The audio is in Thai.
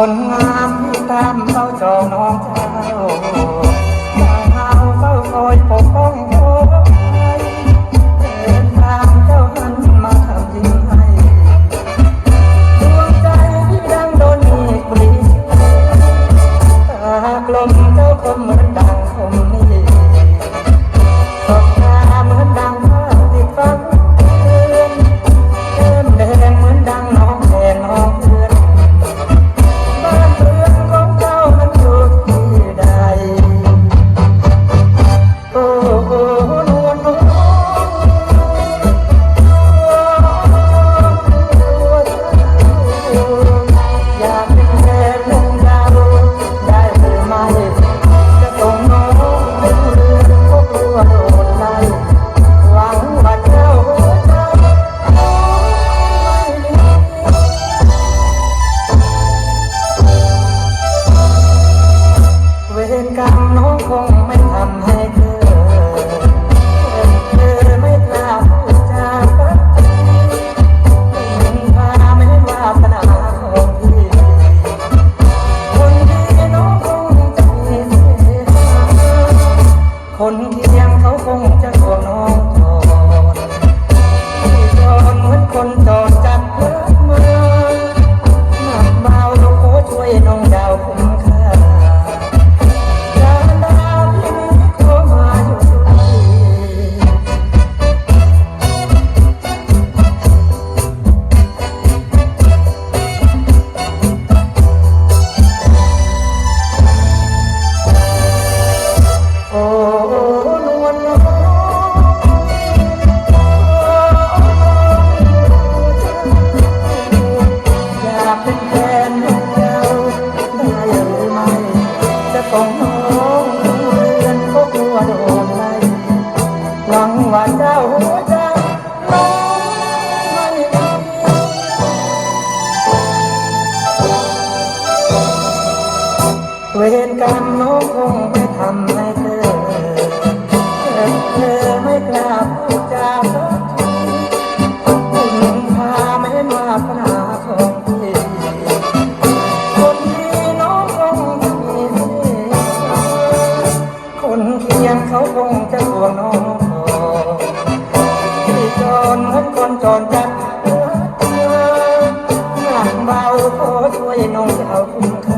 คนงามที่ตามเฝ้าจองน้องเจ้า ว่าเจ้าหัวใจน้องไม่มีเวรกรรมน้องคงไม่ทำให้เธอเธอไม่กล้าพูดจาสักทีคุณพาไม่มาปัญหาของพี่คนที่น้องคงจะมีเสน่ห์คนเคียงเขาคงจะห่วงน้อง อนจัดหลังเบาขอด้วยน้องเอาคุณค่า